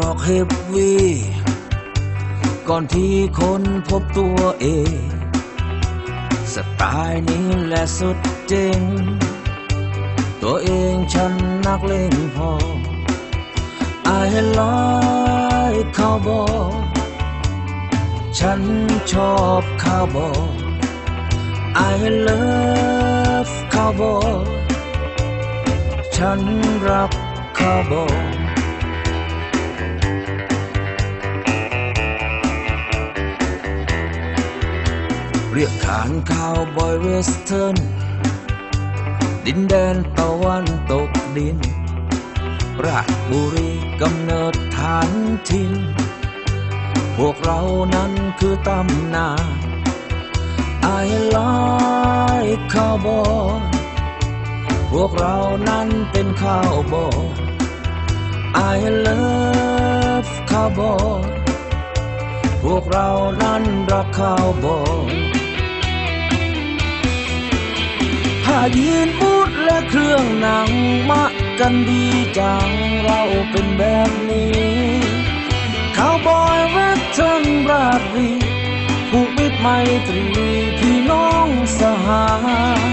รอกเฮฟวีก่อนที่คนพบตัวเอง สไตล์นี้แหละสุดเจ๋ง ตัวเองฉันนักเล่นพอ I like cowboy ฉันชอบคาวบอย I love cowboy ฉันรักคาวบอย เรียกขานคาวบอยเวสเทิร์นดินแดนตะวันตกดิน ราชบุรีกำเนิดฐานถิ่นพวกเรานั้นคือตำนาน I like cowboy พวกเรานั้นเป็นข้าวบอย I love cowboy พวกเรานั้นรักข้าวบอย ยีนบูดและเครื่องหนังมักกันดีจังเราเป็นแบบนี้ข้าวบอยเวทเทิร์นราดรีผูกมิตรไมตรีพี่น้องสหาย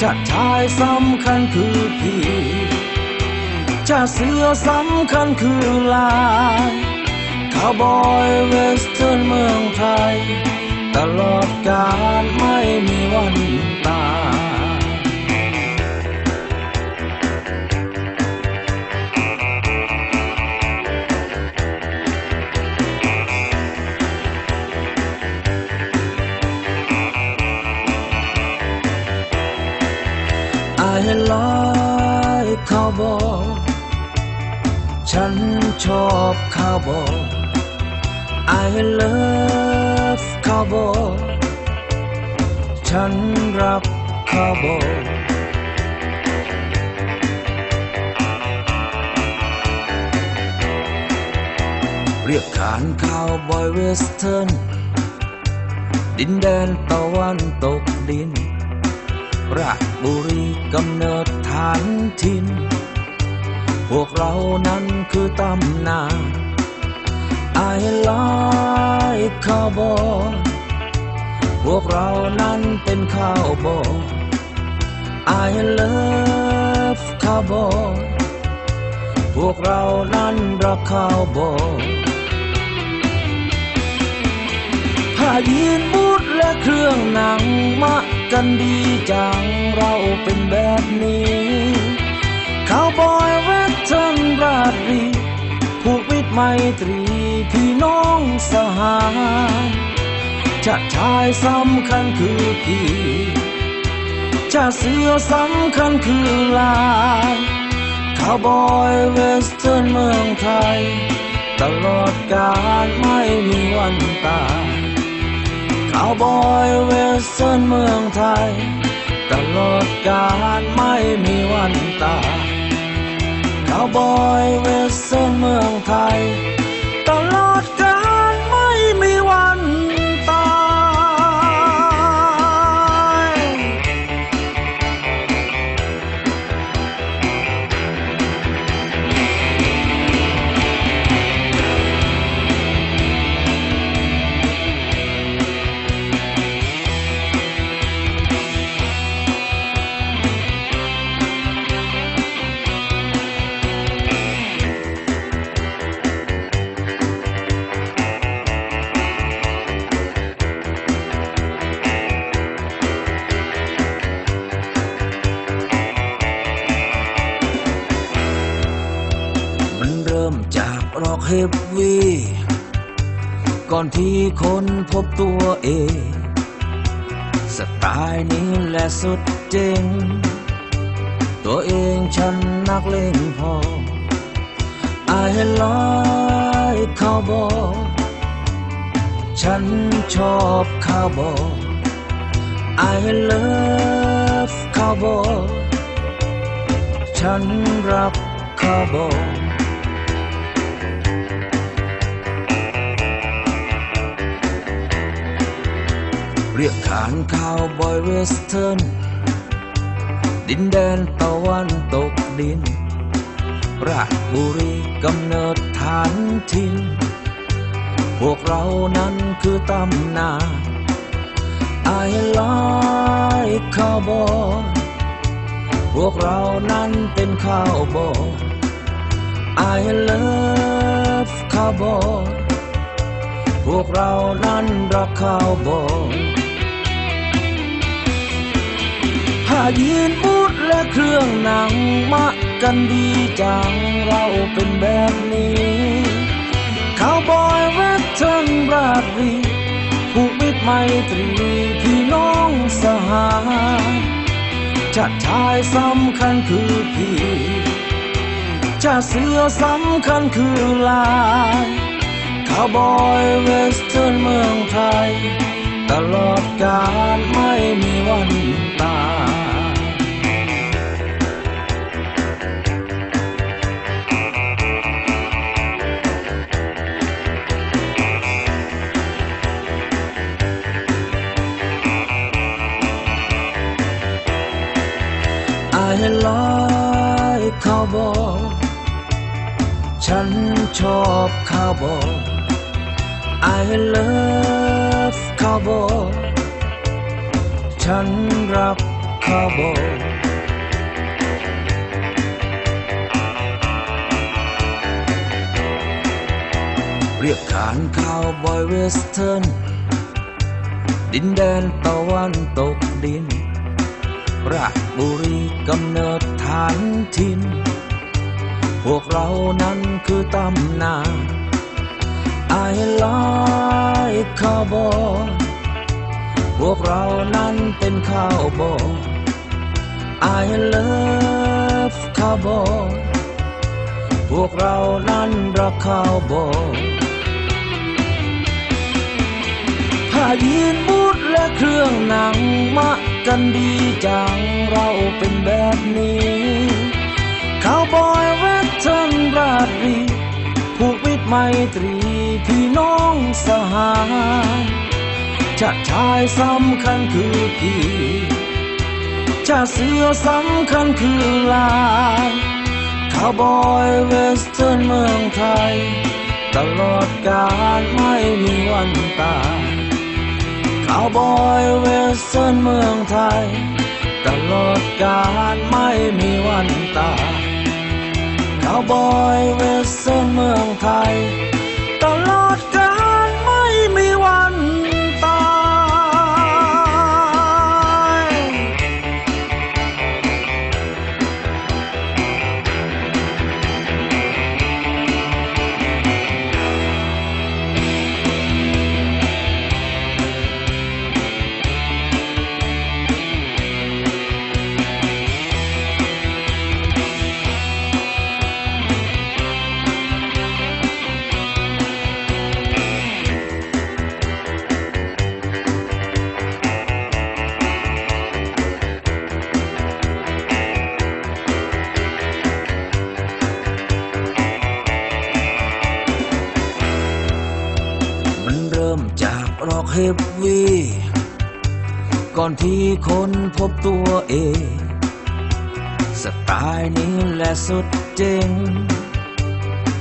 ชาติชายสำคัญคือพี่ชาติเสือสำคัญคือลายข้าวบอยเวสเทิร์นเมืองไทย ตลอดกาลไม่มีวัน ตาย I like cowboy ฉันชอบคาวบอย I love cowboy ฉันรักคาวบอยเรียกขานคาวบอยเวสเทิร์นดินแดนตะวันตกดิน ราชบุรีกำเนิดฐานถิ่นพวกเรานั้นคือตำนาน I like cowboy พวกเรานั้นเป็นข้าวบอ I love cowboy พวกเรานั้นรักข้าวบอยผ้ายีนบูดและเครื่องหนังมัก กันดีจังเราเป็นแบบนี้ข้าวบอยเวทเทิร์นราดรีผูกมิตรไมตรีพี่น้องสหายชาติชายสำคัญคือพี่ชาติเสือสำคัญคือลายข้าวบอยเวสเทิร์นเมืองไทย ตลอดกาลไม่มีวันตาย ข่าวบอยเวสเซินเมืองไทย ตลอดกาลไม่มีวันตายข่าวบอยเวสเซินเมืองไทย ก่อนที่คนพบตัวเอง สไตล์นี้แหละสุดเจ๋ง ตัวเองฉันนักเล่นพอ I like cowboy ฉันชอบคาวบอย I love cowboy ฉันรักคาวบอย รียกขานคาวบอยเวสเทิร์นดินแดนตะวันตกดิน ราชบุรีกำเนิดฐานทินพวกเรานั้นคือตำนาน I like cowboy พวกเรานั้นเป็นข้าวบอย I love cowboy พวกเรานั้นรักข้าวบอย ผ้ายีนบูดและเครื่องหนังมะกันดีจังเราเป็นแบบนี้ข้าวบอยเวทเทิร์นราดรีผูกมิตรไมตรีพี่น้องสหายจะชายสำคัญคือพี่จะเสือสำคัญคือลายข้าวบอยเวสเทิร์นเมืองไทย ตลอดกาลไม่มีวันตาย ฉันชอบคาวบอย I love cowboy ฉันรักคาวบอยเรียกขานคาวบอยเวสเทิร์นดินแดนตะวันตกดิน ราชบุรีกำเนิดฐานทิน พวกเรานั้นคือตำนาน I like cowboy พวกเรานั้นเป็นข้าวบอย I love cowboy พวกเรานั้นรักข้าวบอยผ้ายีนบูดและเครื่องหนังมะกันดีจังเราเป็นแบบนี้ข้าวบอย ไมตรีพี่น้องสหายจะชายสำคัญคือพี่จะเสือสำคัญคือลายข้าวบอยเวสเทิร์นเมืองไทย ตลอดกาลไม่มีวันตายข่าวบอยเวสเทิร์นเมืองไทย ตลอดกาลไม่มีวันตายาวบอยเวสเซอร์เมืองไทย เฮฟวีก่อนที่คนพบตัวเอง สไตล์นี้แหละสุดเจ๋ง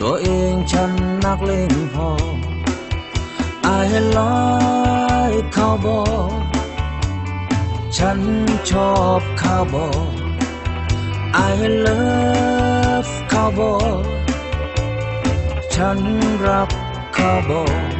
ตัวเองฉันนักเล่นพอ I like cowboy ฉันชอบคาวบอย I love cowboy ฉันรักคาวบอย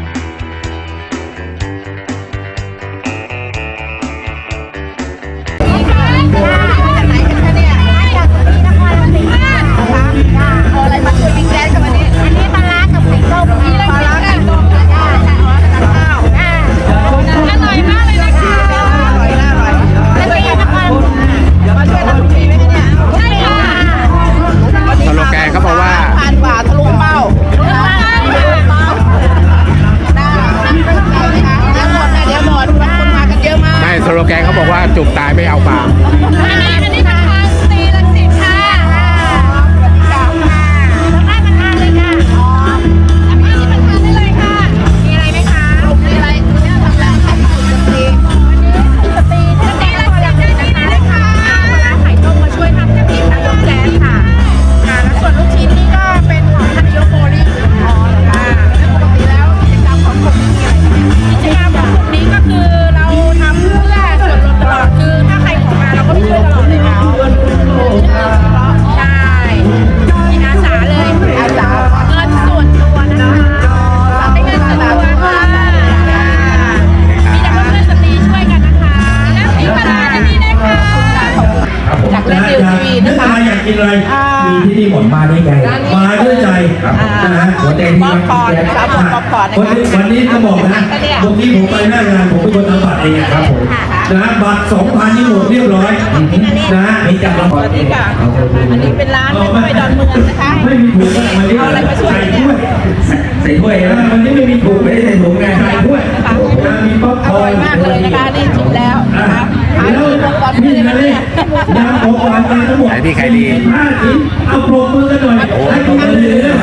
ของหวานมาทั้งหมดขายดีขายดีห้าชิ้นเอาปรบมือกันหน่อยให้ปรบมือเลยเร็ว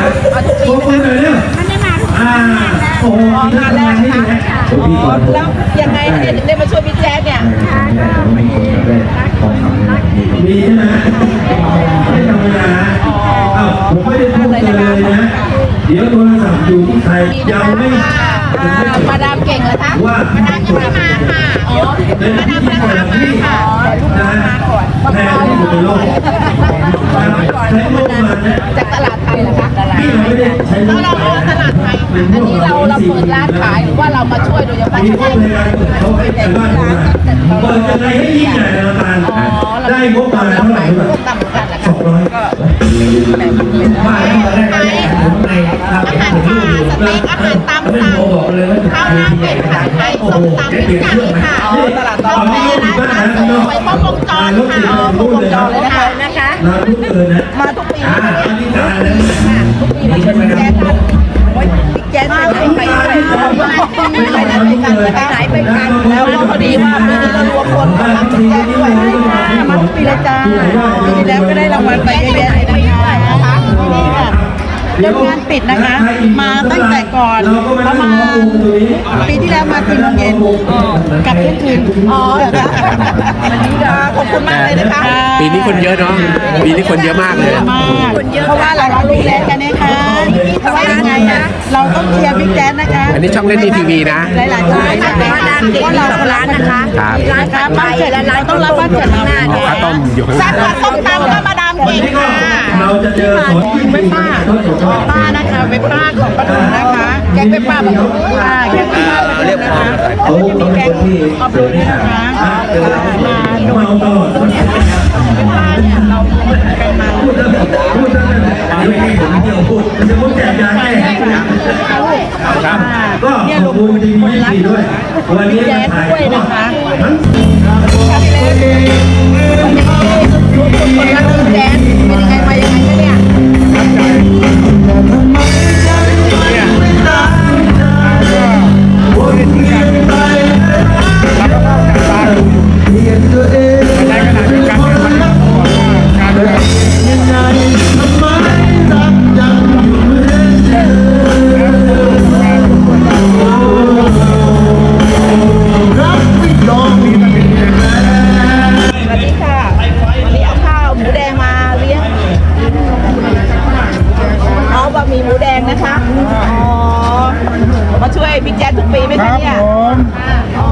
ปรบมือหน่อยเร็วอ่า โอ้โหออกงานแล้วนะคะโอ้พี่ก่อนแล้วยังไงเนี่ยถึงได้มาช่วยพี่แจ๊ดเนี่ยมีใช่ไหมไม่ธรรมดาเอ้าผมไม่ได้พูดเลยนะ เดี๋ยวโทรศัพท์อยู่ที่ใครยังไม่อ่ามาดามเก่งเหรอคะว่ามาดามยังไม่มาค่ะอ๋อเป็นพิธีกรที่นะแทนที่สุดในโลกใช้โลกมาเนี่ยจากตลาดไทยเหรอคะตลาดที่เราไม่ได้ใช้โลเรากเรามาตลาดไทยค่ะอันนี้เรา เปิดร้านขายหรือว่าเรามาช่วยโดยเฉพาะมีพวกรายารเขาให้แต่บ้านมาเปิดอะไรให้ยิ่งใหญ่ในตาลได้งบประมาเท่าไหร่รู้ไหมต่ำเหมือนกันแหละสองร้อยบ้านตอนแรกก็ได้ผมในภาพเป็นรูปอยู่แล้วไม่โทรบอกเลยว่าข้าวหน้าเป็ดผัดไทยส้มตำทุกอย่างเลยค่ะอ๋อตลาดต้อนนนี้แม่รถนะบ้านคะไปป้อมวงจรค่ะอ๋อป้อมวงจรเลยนะคะนะคะน้ำทุกเกินะมาทุกปีอ่าเลยอันนี้จานนะทุกปีมาช่วยพี่ แจ๊ดค่ะโอ้ยพี่แจ๊ดไปไหนไปไหนไปไหนไปกันไปไหนไปกันแล้วก็พอดีว่ามันี้เรารวมคนมารับพี่แจ๊ดด้วยมาทุกปีเลยจ้าปีแล้วก็ได้รางวัลไปเยอะแยะ ยังงานปิดนะคะ มาตั้งแต่ก่อนประมาณปีที่แล้วมาสี่โมงเย็นกลับเที่ยงคืนอ๋อเหรอคะวันนี้ค่ะขอบคุณมากเลยนะคะปีนี้คนเยอะเนาะปีนี้คนเยอะมากเลยมากเพราะว่าเราเราลูกแจ๊ดกันนะคะเพราะว่ายังไงอะเราต้องเชียร์พี่แจ๊ดนะคะ อันนี้ช่องเล่นดีทีวีนะหลายๆร้านนะคะร้านเก่งมีสองร้านนะคะครับร้านค้าไปและร้านต้องรับบ้านเกิดข้างหน้าด้วยข้าวต้มอยู่แซ่บกว่าส้มตำก็มาดาม วันเก่งนี้ก็ค่ะเราจะเจอสอนที่เว็ดีบป้าก็จะชอบป้านะคะเว็บป้าของป้าดุงนะคะ แกงเว็บป้าป้าดุงค่ะแกงเว็บป้าป้าดุงนะคะเขาเขาเป็นคนที่ออฟโรดนะคะเจอมาโดยตลอดเว็บป้าเนี่ยเรากันมาพูดแล้วพูดแล้วอันนี้ไม่ผมเดียวพูดมันจะพูดแจกยาแก้ก็ขอบคุณทีมที่ดีด้วย วันนี้มาถ่ายทอดทั้งคนรักคุณแจ๊ดเป็นยังไงมายังไงคะเนี่ยส แจ๊ดทุกปีไหมคะเนี่ยอ๋อ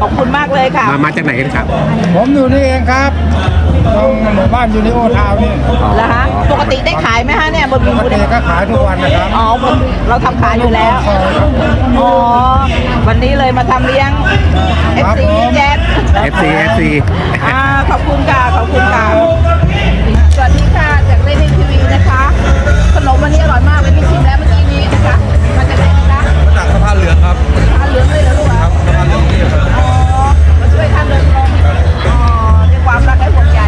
ขอบคุณมากเลยค่ะ มามาจากไหนกันครับผมอยู่นี่เองครับตรงหมู่บ้านยูนิโอทาวน์นี่แล้วฮะ ปกติได้ขายไหมฮะเนี่ยบะหมี่หปมูกแดติงก็ขายทุกวันนะครับอ๋อเราทำขายอยู่แล้วอ๋อ วันนี้เลยมาทำเลี้ยง FC บิ๊กแจ๊ด FC FC อ่า ขอบคุณค่ะ ขอบคุณค่ะ สวัสดีค่ะ จากเล่นในทีวีนะคะ ขนมวันนี้อร่อยมาก องครับทานเหลืองเลยเหรอลูกครับสะพานเหลืองนี่ครับอ๋อมาช่วยท่านเดินลงอ๋อด้วยความรักและห่วงใย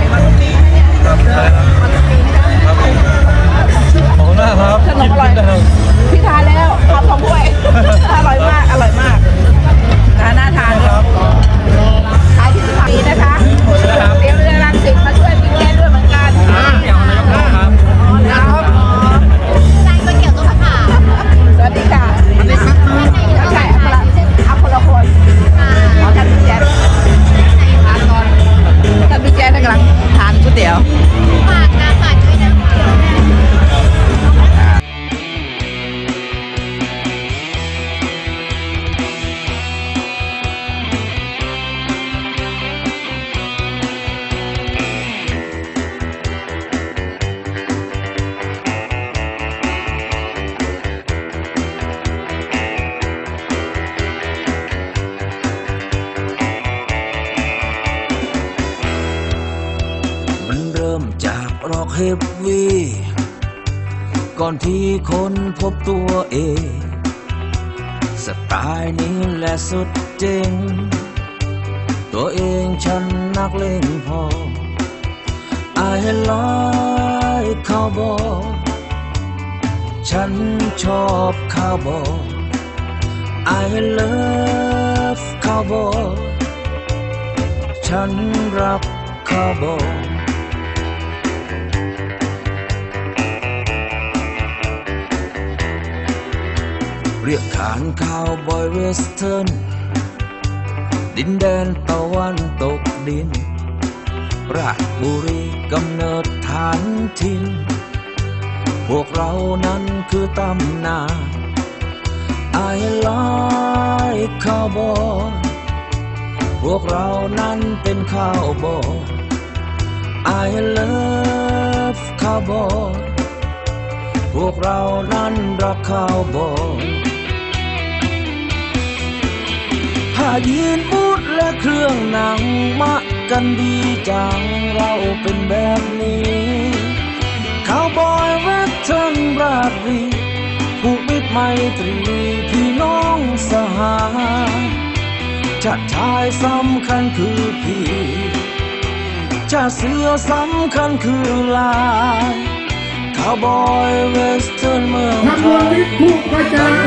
เฮฟวีก่อนที่คนพบตัวเอง สไตล์นี้แหละสุดเจ๋ง ตัวเองฉันนักเล่นพอ I like cowboy ฉันชอบคาวบอย I love cowboy ฉันรักคาวบอย เรียกขานคาวบอยเวสเทิร์นดินแดนตะวันตกดิน ราชบุรีกำเนิดฐานทิน พวกเรานั้นคือตำนาน I like cowboy พวกเรานั้นเป็นข้าวบอย I love cowboy พวกเรานั้นรักข้าวบอย ยีนบูดและเครื่องหนังมะกันดีจังเราเป็นแบบนี้ขาวบอยเวทเทิร์นราตรีผูกมิตรไมตรีพี่น้องสหายชาติชายสำคัญคือพี่ชาติเสือสำคัญคือลาย บอยเวสเทิร์นเมืองขบวนวิทย์ผู้ประจาน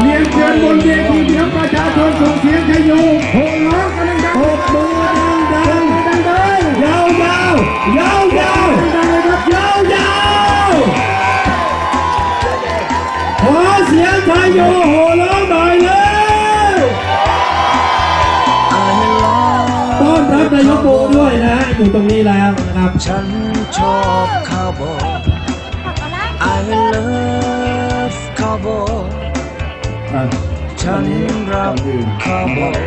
เรียนเชิญบนเวทีเดียวประชาชนส่งเสียงชัยโยโห่ร้องกันดังๆโบกมือดังๆดังๆยาวยาวยาวยาวดังๆเลยครับยาวยาวขอเสียงชัยโยโห่ร้องหน่อยเลย I love ต้อนรับนายกโบด้วยนะอยู่ตรงนี้แล้วนะครับ ฉันชอบคาวบอย I love cowboy ฉันรักคาวบอย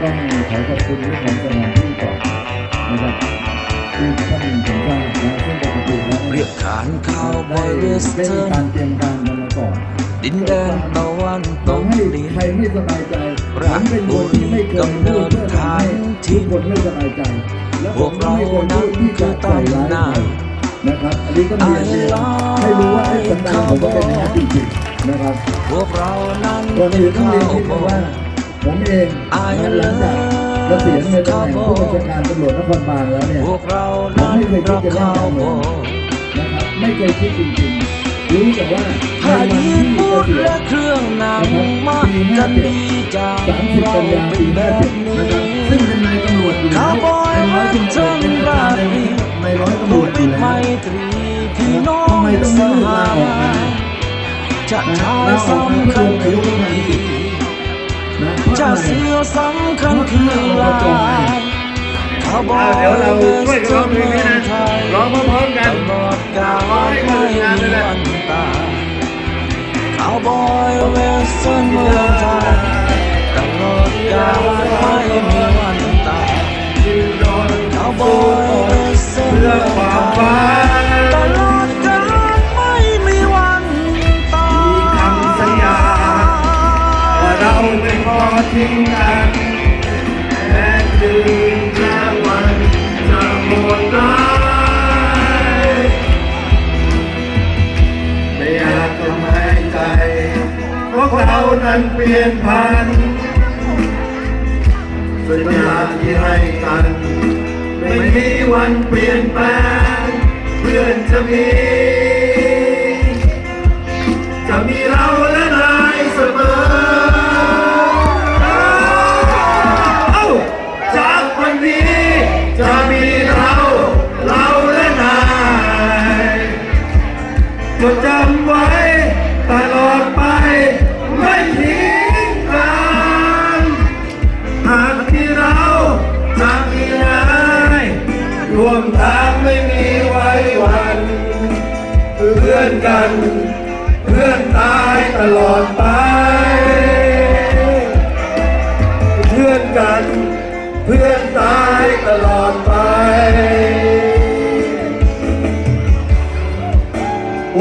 ต้องขอขอบคุณเรื่องของสถานที่ก่อนนะครับที่ท่านถึงทราบนะซึ่งปกติแล้วเรียกขานคาวบอยเวสได้เทิมีร์นการเตรียมการกันมาก่อน ดินแดนตะวันตกทำให้ดิน ใครไม่สบายใจรักผมเป็นคนที่ไม่เคยพูดเพื่อทำให้ทุกคนไม่สบายใจ และพวกเราไม่เคยพูดที่จะใส่ร้ายใคร นะครับ อันนี้ก็เรียนเรียนให้รู้ว่าไอ้สันดานผมก็เป็นอย่างนั้นจริงๆนะครับพวกเรานั้นก่อนเป็นอื่นต้องข้าเรียนวนิดบนึงอว่ายผมเองนะหลังจากเกษียณในตำแหน่งผู้บัญชาการตำรวจนครบาลแล้วเนี่ยพวกเราผมนั้นไม่เคยคิดรักจะเล่นข้าวการบเมือองยนะครับไม่เคยคิดจริงๆ รู้แต่ว่าในผ้าวันยีที่นบูเกดษียณและเครื่องหนังนะครับมาปีกัห้านเจ็ดดีจังสามสิบเรากันยาเป็ปีนแบห้าบเจ็ดนี้นะครับซึ่งเป็นนายตำร วจอยู่แล้วคาวบอยเป็นร้อยตำรวจเป็นประธานในในร้อยตำรผู้วจอปิยู่ดแล้วไมตรีพี่น้องทำไมต้องสไม่ลาหาออกมายจะชายลาออกมาสำเพื่อคัญลงนายกรัฐมนตรีนะเพราะจะอะไรเสือสำคัญคือลายข้าวบอยเดี๋ยวเราช่วยกันร้องเพลงนี้นะร้องพร้อมๆกันตลอดกาลไม่มีวันตายข้าวบอยเวสเทิร์นเมือ ทิ้งกันแม้คืนและวันจะหมดร้ายไม่อยากทำให้ใจพวกเรานั้นเปลี่ยนพันสัญญาที่ให้กัน ไม่มีวันเปลี่ยนแปลงเพื่อนจะมี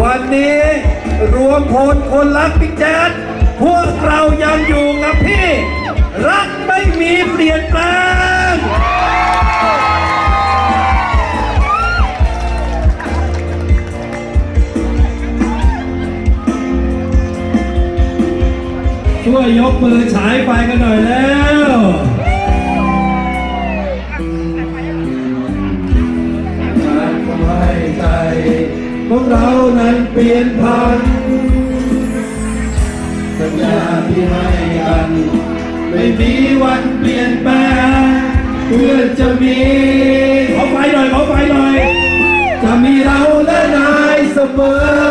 วันนี้รวมพลคนรักบิ๊แจ๊ดพวกเรายังอยู่นะพี่ รักไม่มีเปลี่ยนแปลง ช่วยยกมือฉายไฟกันหน่อยแล้ว ของเรานั้นเปลี่ยนพันสัญญาที่ให้กัน ไม่มีวันเปลี่ยนแปลงเพื่อจะมีขอไฟหน่อยขอไฟหน่อย จะมีเราและนายเสมอ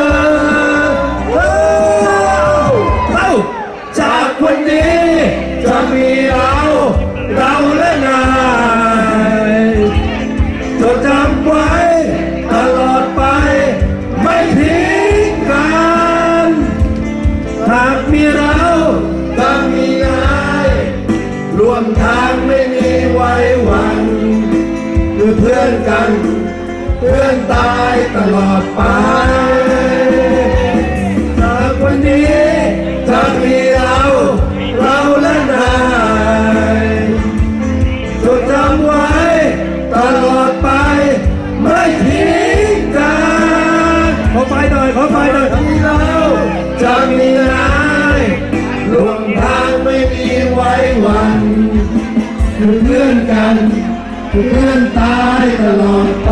ตายตลอดไปจากวันนี้จะมีเราเราและนายจดจำไว้ตลอดไป ไม่ทิ้งกันขอไฟหน่อยขอไฟหน่อยที่เราจะมีนายรวมทางไม่มีไว้วันคือเพื่อนกันคือเพื่อนตายตลอด